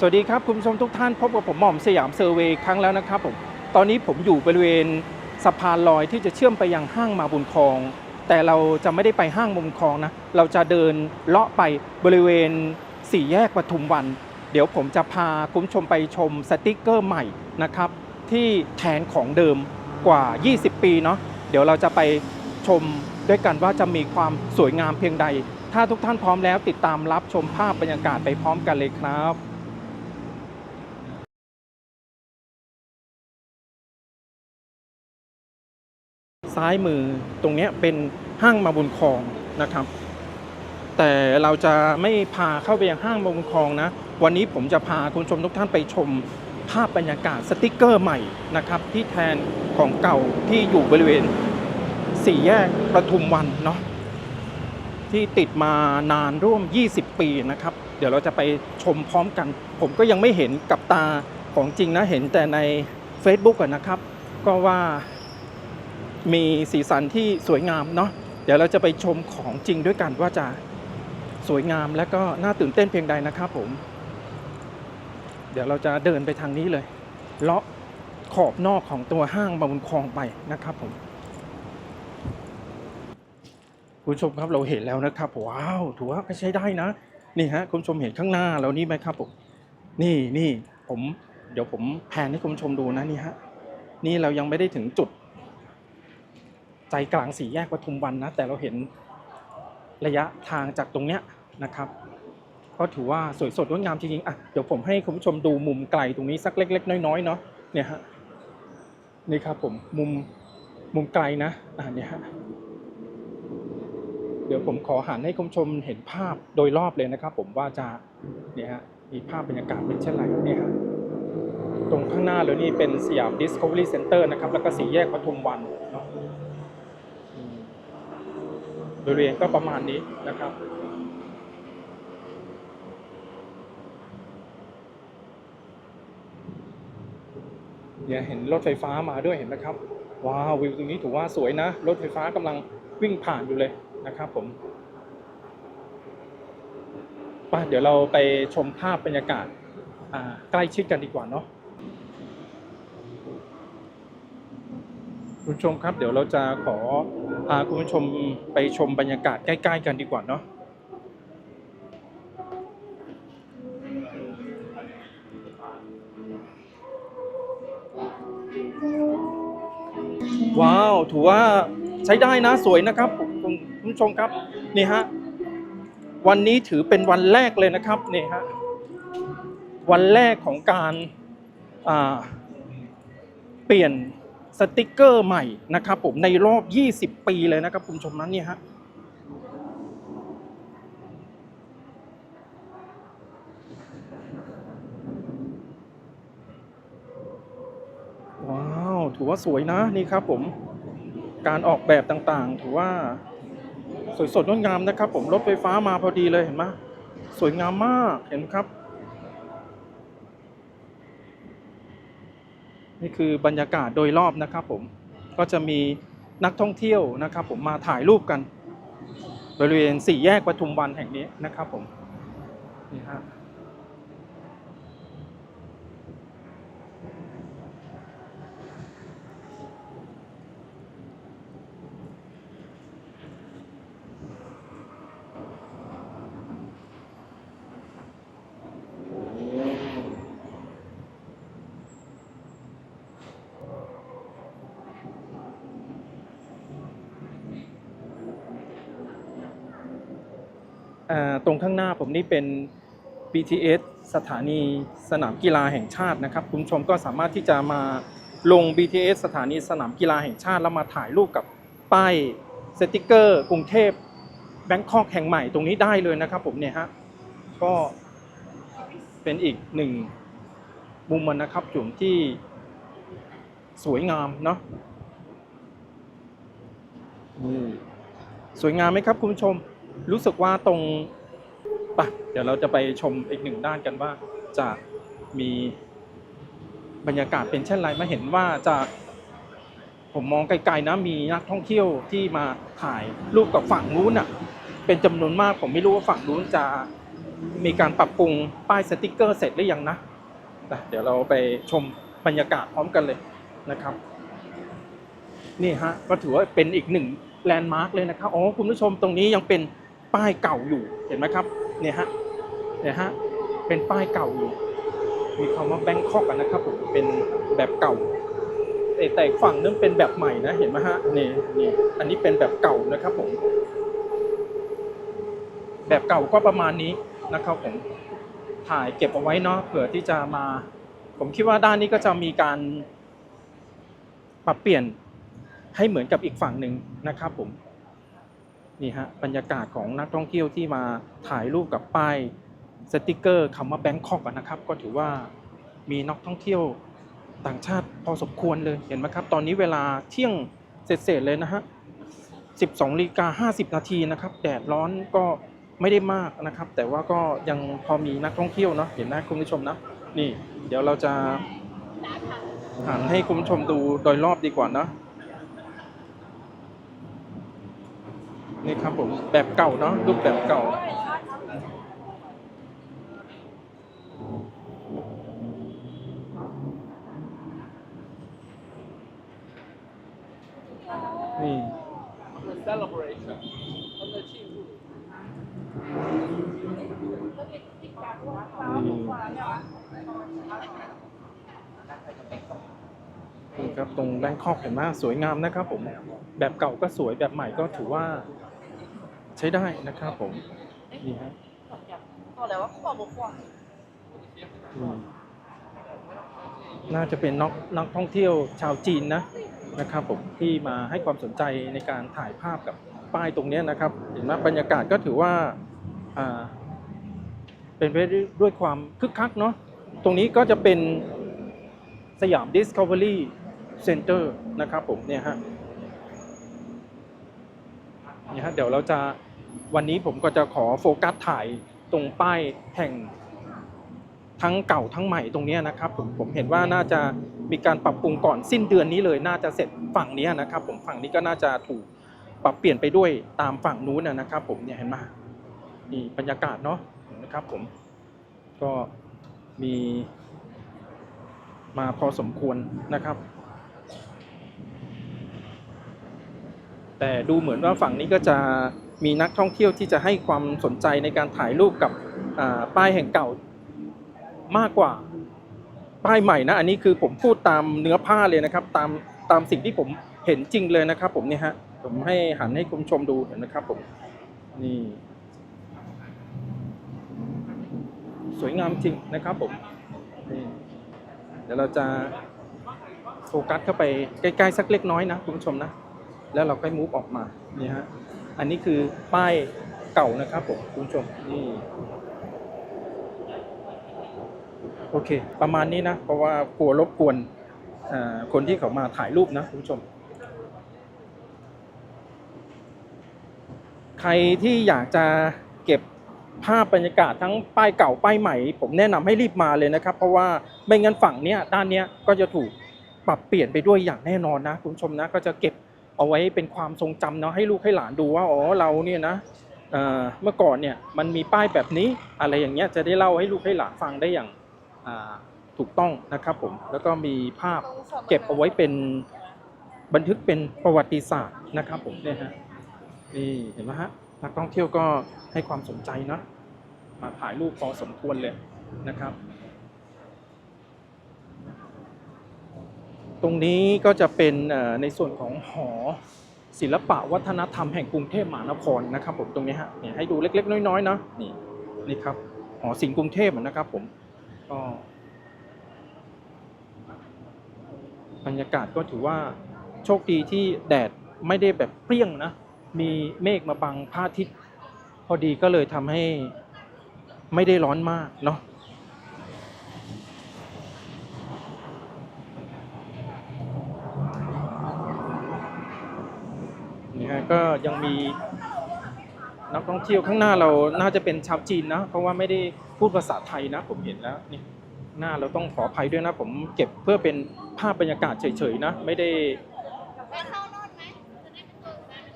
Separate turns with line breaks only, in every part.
สวัสดีครับคุณผู้ชมทุกท่านพบกับผมหม่อมสยามเซอร์เวย์ครั้งแล้วนะครับผมตอนนี้ผมอยู่บริเวณสะพานลอยที่จะเชื่อมไปยังห้างมาบุญคลอง แต่เราจะไม่ได้ไปห้างมาบุญคลองนะเราจะเดินเลาะไปบริเวณสี่แยกปทุมวัน เดี๋ยวผมจะพาคุณผู้ชมไปชมสติกเกอร์ใหม่นะครับที่แทนของเดิมกว่า 20 ปีเนาะเดี๋ยวเราจะไปชมด้วยกันว่าจะมีความสวยงามเพียงใด ถ้าทุกท่านพร้อมแล้วติดตามรับชมภาพบรรยากาศไปพร้อมกันเลยครับ ซ้ายมือตรงนี้เป็นห้างมาบุญคลองนะครับ แต่เราจะไม่พาเข้าไปยังห้างมาบุญคลองนะ วันนี้ผมจะพาคุณชมทุกท่านไปชมภาพบรรยากาศสติกเกอร์ใหม่นะครับที่แทนของเก่าที่อยู่บริเวณสี่แยกประทุมวันเนาะที่ติดมานานร่วม 20 ปีนะครับ เดี๋ยวเราจะไปชมพร้อมกัน ผมก็ยังไม่เห็นกับตาของจริงนะเห็นแต่ใน Facebook นะครับ ก็ว่า มีสีสันที่สวยงามเนาะเดี๋ยวเราจะไปชมของจริงด้วยกันว่าจะสวยงามและก็น่าตื่นเต้นเพียงใดนะครับผม เดี๋ยวเราจะเดินไปทางนี้เลย เลาะขอบนอกของตัวห้างบางบุญคลองไปนะครับผมคุณชมครับเราเห็นแล้วนะครับว้าวถือว่าใช้ได้นะนี่ฮะคุณชมเห็นข้างหน้าเรานี่ไหมครับผมนี่นี่ผม เดี๋ยวผมแพนให้คุณชมดูนะนี่ฮะนี่เรายังไม่ได้ถึงจุด ใจกลางสี่แยกปทุมวันนะแต่เราเห็นระยะทางจากตรงเนี้ยนะครับก็ถือว่าสวยสดงดงามจริงๆอะเดี๋ยวผมให้คุณผู้ชมดูมุมไกลตรงนี้สักเล็ก ๆ น้อยๆเนาะเนี่ยฮะนี่ครับผมมุมมุมไกลนะอะเนี่ยฮะเดี๋ยวผมขอหันให้คุณผู้ชมเห็นภาพโดยรอบเลยนะครับ ผมว่าจะเนี่ยฮะมีภาพบรรยากาศเป็นเช่นไรเนี่ยฮะตรงข้างหน้าเลยนี่เป็นสยาม Discovery Center นะครับแล้วก็สี่แยกปทุมวันเนาะ บริเวณก็ประมาณนี้นะครับเนี่ยเห็นรถไฟฟ้ามาด้วยเห็นไหมครับว้าววิวตรงนี้ถือว่าสวยนะ รถไฟฟ้ากำลังวิ่งผ่านอยู่เลยนะครับผมไป่ะเดี๋ยวเราไปชมภาพบรรยากาศใกล้ชิดกันดีกว่าเนาะ คุณผู้ชมครับ เดี๋ยวเราจะขอพาคุณผู้ชมไปชมบรรยากาศใกล้ ๆ กันดีกว่าเนาะว้าว ถือว่าใช้ได้นะสวยนะครับคุณคุณผู้ชมครับนี่ฮะวันนี้ถือเป็นวันแรกเลยนะครับนี่ฮะวันแรกของการเปลี่ยน สติกเกอร์ใหม่นะครับผมในรอบ 20 ปีเลยนะครับคุณผู้ชมนั้นเนี่ยฮะว้าวถือว่าสวยนะนี่ครับผมการออกแบบต่างๆ ถือว่าสวยสดงดงามนะครับ ผมรถไฟฟ้ามาพอดีเลยเห็นไหมสวยงามมากเห็นไหมครับ นี่คือบรรยากาศโดยรอบนะครับผมก็จะมีนักท่องเที่ยวนะครับ ผมมาถ่ายรูปกัน บริเวณสี่แยกปทุมวันแห่งนี้นะครับผมนี่ฮะอ่าตรงข้างหน้า ผมนี่เป็น BTS สถานีสนามกีฬาแห่งชาตินะครับ คุณชมก็สามารถที่จะมาลง BTS สถานีสนามกีฬาแห่งชาติ แล้วมาถ่ายรูปกับป้ายสติกเกอร์ กรุงเทพแบงคอกแห่งใหม่ตรงนี้ได้เลยนะครับ ผมเนี่ยฮะก็เป็นอีกหนึ่งมุมมันนะครับจุ่มที่สวยงามเนาะนี่สวยงามไหมครับคุณผู้ชม รู้สึกว่าตรง ปะเดี๋ยวเราจะไปชมอีกหนึ่งด้านกันว่าจะมีบรรยากาศเป็นเช่นไรมาเห็นว่าจากผมมองไกลๆนะมีนักท่องเที่ยวที่มาถ่ายรูปกับฝั่งนู้นอะเป็นจำนวนมากผมไม่รู้ว่าฝั่งนู้นจะมีการปรับปรุงป้ายสติกเกอร์เสร็จหรือยังนะนะเดี๋ยวเราไปชมบรรยากาศพร้อมกันเลยนะครับ นี่ฮะก็ถือว่าเป็นอีกหนึ่งแลนด์มาร์กเลยนะครับอ๋อคุณผู้ชมตรงนี้ยังเป็นป้ายเก่าอยู่เห็นไหมครับ เนี่ยฮะเนี่ยฮะเป็นป้ายเก่าอยู่มีคำว่าแบงคอกนะครับผมเป็นแบบเก่าแต่ฝั่งนึงเป็นแบบใหม่นะเห็นไหมฮะนี่นี่อันนี้เป็นแบบเก่านะครับผม แบบเก่าก็ประมาณนี้นะครับผมถ่ายเก็บเอาไว้เนาะเผื่อที่จะมา ผมคิดว่าด้านนี้ก็จะมีการปรับเปลี่ยนให้เหมือนกับอีกฝั่งหนึ่งนะครับผม นี่ฮะบรรยากาศของนักท่องเที่ยวที่มาถ่ายรูปกับป้ายสติกเกอร์คำว่าแบงคอกนะครับ ก็ถือว่ามีนักท่องเที่ยวต่างชาติพอสมควรเลยเห็นไหมครับ ตอนนี้เวลาเที่ยงเศษๆเลยนะฮะ 12นาฬิกา50 นาทีนะครับ แดดร้อนก็ไม่ได้มากนะครับ แต่ว่าก็ยังพอมีนักท่องเที่ยวเนาะเห็นไหมคุณผู้ชมนะ นี่ เดี๋ยวเราจะหันให้คุณผู้ชมดูโดยรอบดีกว่านะ นี่ครับผมแบบเก่าเนาะรูปแบบเก่า นี่
celebration
นี่ครับตรงแบงคอกเห็นไหมสวยงามนะครับผม แบบเก่าก็สวยแบบใหม่ก็ถือว่า ใช้ได้นะครับผมนี่ฮะ
บอกเลยว่าขวบกว่า
อืมน่าจะเป็นนักนักท่องเที่ยวชาวจีนนะนะครับผมที่มาให้ความสนใจในการถ่ายภาพกับป้ายตรงเนี้ยนะครับเห็นไหมบรรยากาศก็ถือว่าอ่าเป็นไปด้วยความคึกคักเนาะตรงนี้ก็จะเป็นสยาม Discovery Center นะครับผมเนี่ยฮะเนี่ยฮะเดี๋ยวเราจะ วันนี้ผมก็จะขอโฟกัสถ่ายตรงป้ายแห่งทั้งเก่าทั้งใหม่ตรงนี้นะครับผมผมเห็นว่าน่าจะมีการปรับปรุงก่อนสิ้นเดือนนี้เลยน่าจะเสร็จฝั่งนี้นะครับ ผมฝั่งนี้ก็น่าจะถูกปรับเปลี่ยนไปด้วยตามฝั่งนู้นนะนะครับ ผมเนี่ยเห็นไหมนี่บรรยากาศเนาะนะครับ ผมก็มีมาพอสมควรนะครับ แต่ดูเหมือนว่าฝั่งนี้ก็จะ มีนักท่องเที่ยวที่จะให้ความสนใจในการถ่ายรูปกับป้ายแห่งเก่ามากกว่าป้ายใหม่นะอันนี้คือผมพูดตามเนื้อผ้าเลยนะครับ ตามตามสิ่งที่ผมเห็นจริงเลยนะครับ ผมเนี่ยฮะผมให้หันให้คุณชมดูเห็นนะครับผมนี่สวยงามจริงนะครับผมนี่เดี๋ยวเราจะโฟกัสเข้าไปใกล้ๆสักเล็กน้อยนะคุณผู้ชมนะ แล้วเราค่อยมูฟออกมานี่ฮะ อันนี้คือป้ายเก่านะครับผมคุณผู้ชมนี่โอเค ประมาณนี้นะ เพราะว่ากลัวรบกวนคนที่เขามาถ่ายรูปนะคุณผู้ชม ใครที่อยากจะเก็บภาพบรรยากาศทั้งป้ายเก่าป้ายใหม่ ผมแนะนำให้รีบมาเลยนะครับ เพราะว่าไม่งั้นฝั่งเนี้ยด้านเนี้ยก็จะถูกปรับเปลี่ยนไปด้วยอย่างแน่นอนนะคุณผู้ชมนะก็จะเก็บ เอาไว้เป็นความทรงจำเนาะให้ลูกให้หลานดูว่าอ๋อเราเนี่ยนะเมื่อก่อนเนี่ยมันมีป้ายแบบนี้อะไรอย่างเงี้ยจะได้เล่าให้ลูกให้หลานฟังได้อย่างถูกต้องนะครับผมแล้วก็มีภาพเก็บเอาไว้เป็นบันทึกเป็นประวัติศาสตร์นะครับผมเนี่ยฮะนี่เห็นไหมฮะนักท่องเที่ยวก็ให้ความสนใจนะมาถ่ายรูปพอสมควรเลยนะครับ ตรงนี้ก็จะเป็นในส่วนของหอศิลปะวัฒนธรรมแห่งกรุงเทพมหานครนะครับ ผมตรงนี้ฮะเนี่ยให้ดูเล็ก ๆ น้อยๆเนาะนี่นี่ครับหอศิลป์กรุงเทพนะครับ ผมก็บรรยากาศก็ถือว่าโชคดีที่แดดไม่ได้แบบเปรี้ยงนะ มีเมฆมาบังพระอาทิตย์พอดีก็เลยทำให้ไม่ได้ร้อนมากเนาะนี่ฮะ ก็ยังมีนักท่องเที่ยวข้างหน้าเราน่าจะเป็นชาวจีนนะ เพราะว่าไม่ได้พูดภาษาไทยนะ ผมเห็นแล้วนี่หน้าเราต้องขออภัยด้วยนะ ผมเก็บเพื่อเป็นภาพบรรยากาศเฉยๆนะ ไม่ได้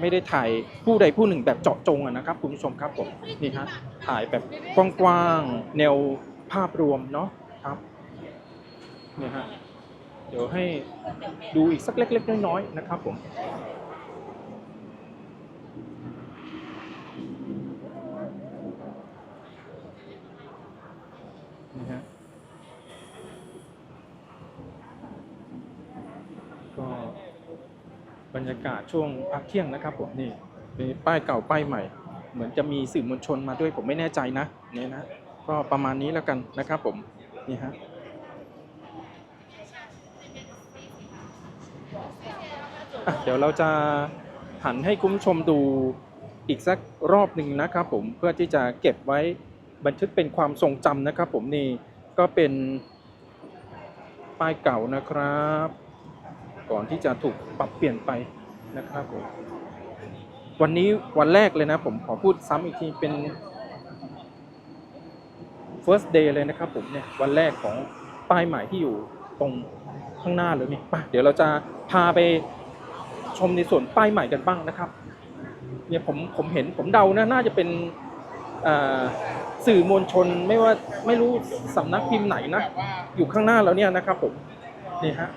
ไม่ได้
ถ่ายผู้ใดผู้หนึ่งแบบเจาะจงอะนะครับคุณผู้ชมครับผมนี่ฮะถ่ายแบบกว้างๆแนวภาพรวมเนาะครับเนี่ยฮะเดี๋ยวให้ดูอีกสักเล็ก ๆ น้อยๆนะครับผม นะฮะก็บรรยากาศช่วงพักเที่ยงนะครับผมนี่มีป้ายเก่าป้ายใหม่ เหมือนจะมีสื่อมวลชนมาด้วยผมไม่แน่ใจนะเนี่ยนะก็ประมาณนี้แล้วกันนะครับผมนี่ฮะเดี๋ยวเราจะหันให้คุณผู้ชมดูอีกสักรอบหนึ่งนะครับผมเพื่อที่จะเก็บไว้ บันทึกเป็นความทรงจำนะครับ ผมนี่ก็เป็นป้ายเก่านะครับ ก่อนที่จะถูกปรับเปลี่ยนไปนะครับผมวันนี้วันแรกเลยนะ ผมขอพูดซ้ำอีกทีเป็น first day เลยนะครับ ผมเนี่ยวันแรกของป้ายใหม่ที่อยู่ตรงข้างหน้าเลยนี่ไปเดี๋ยวเราจะพาไปชมในส่วนป้ายใหม่กันบ้างนะครับ เนี่ยผมผมเห็นผมเดานะน่าจะเป็นอ่า สื่อมวลชนไม่ว่าไม่รู้สำนักพิมพ์ไหนนะ อยู่ข้างหน้าเราเนี่ยนะครับผมนี่ฮะ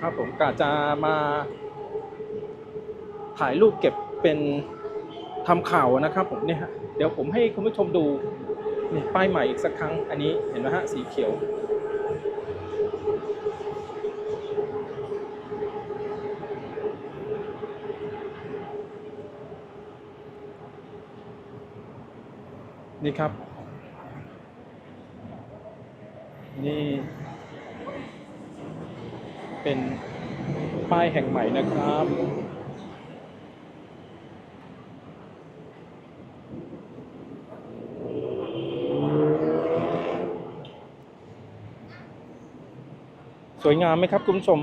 ครับผมกะจะมาถ่ายรูปเก็บเป็นทำข่าวนะครับผมเนี่ยฮะเดี๋ยวผมให้คุณผู้ชมดูนี่ป้ายใหม่อีกสักครั้งอันนี้เห็นไหมฮะสีเขียว นี่ครับ นี่ เป็นป้ายแห่งใหม่นะครับสวยงามไหมครับ คุณผู้ชม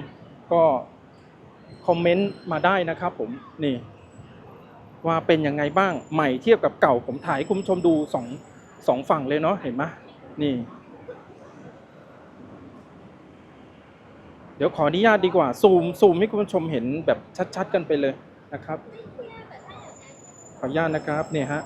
ก็คอมเมนต์มาได้นะครับผม นี่ ว่าเป็นยังไงบ้างใหม่เทียบกับเก่าผมถ่ายให้คุณชมดูสองสองฝั่งเลยเนาะเห็นไหมนี่ เดี๋ยวขออนุญาตดีกว่า ซูมซูมให้คุณผู้ชมเห็นแบบชัด ๆ กันไปเลยนะครับ ขออนุญาตนะครับเนี่ยฮะ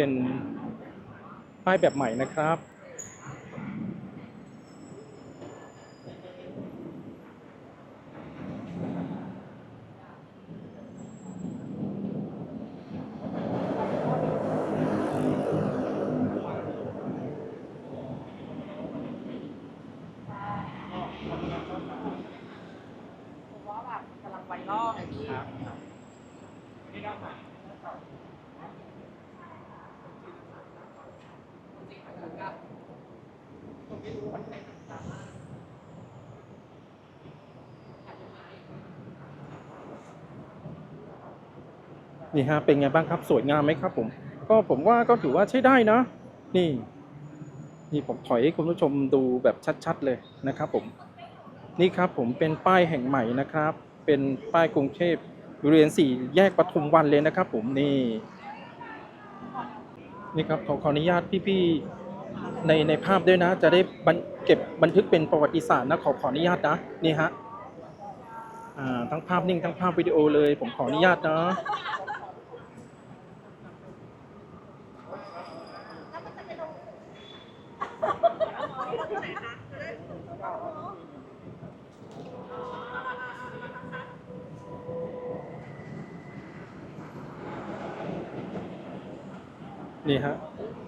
เป็นป้ายแบบใหม่นะครับ
ผมว่าแบบกำลังไวรัลไงพี่
นี่ฮะเป็นไงบ้างครับสวยงามไหมครับ ผม ก็ผมว่าก็ถือว่าใช้ได้นะ นี่ นี่ผมถอยให้คุณผู้ชมดูแบบชัด ๆ เลยนะครับผมนี่ครับผมเป็นป้ายแห่งใหม่นะครับ เป็นป้ายกรุงเทพบริเวณสี่แยกปทุมวันเลยนะครับ ผมนี่นี่ครับขอขออนุญาตพี่ๆในในภาพด้วยนะ จะได้บันเก็บบันทึกเป็นประวัติศาสตร์นะขอขออนุญาตนะนี่ฮะอ่าทั้งภาพนิ่งทั้งภาพวิดีโอเลย ผมขออนุญาตนะ นี่ฮะ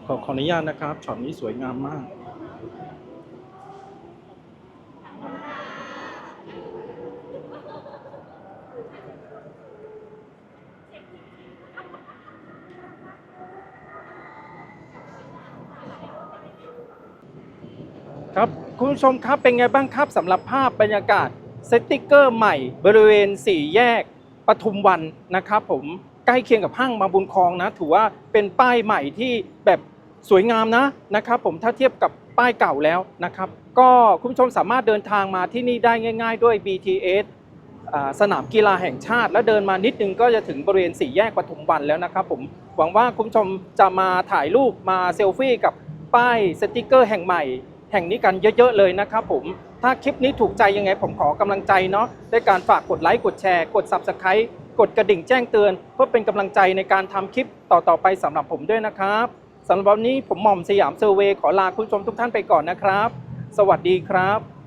ขอขออนุญาตนะครับช็อตนี้สวยงามมาก คุณผู้ชมครับเป็นไงบ้างครับสำหรับภาพบรรยากาศสติกเกอร์ใหม่ บริเวณ4แยกปทุมวันนะครับผมใกล้เคียงกับห้างมาบุญคลองนะ ถือว่าเป็นป้ายใหม่ที่แบบสวยงามนะนะครับผมถ้าเทียบกับป้ายเก่าแล้วนะครับ ก็คุณผู้ชมสามารถเดินทางมาที่นี่ได้ง่าย ๆ ด้วย BTS สนามกีฬาแห่งชาติ แล้วเดินมานิดนึงก็จะถึงบริเวณสี่แยกปทุมวันแล้วนะครับผมหวังว่าคุณผู้ชมจะมาถ่ายรูปมาเซลฟี่กับป้ายสติกเกอร์แห่งใหม่ แห่งนี้กันเยอะๆเลยนะครับผม ถ้าคลิปนี้ถูกใจยังไงผมขอกำลังใจเนาะด้วยการฝากกดไลค์กดแชร์ กด Subscribe กดกระดิ่งแจ้งเตือน เพื่อเป็นกำลังใจในการทำคลิปต่อๆไปสำหรับผมด้วยนะครับสำหรับวันนี้ผมหม่อมสยามเซอร์เวย์ขอลาคุณผู้ชมทุกท่านไปก่อนนะครับ สวัสดีครับ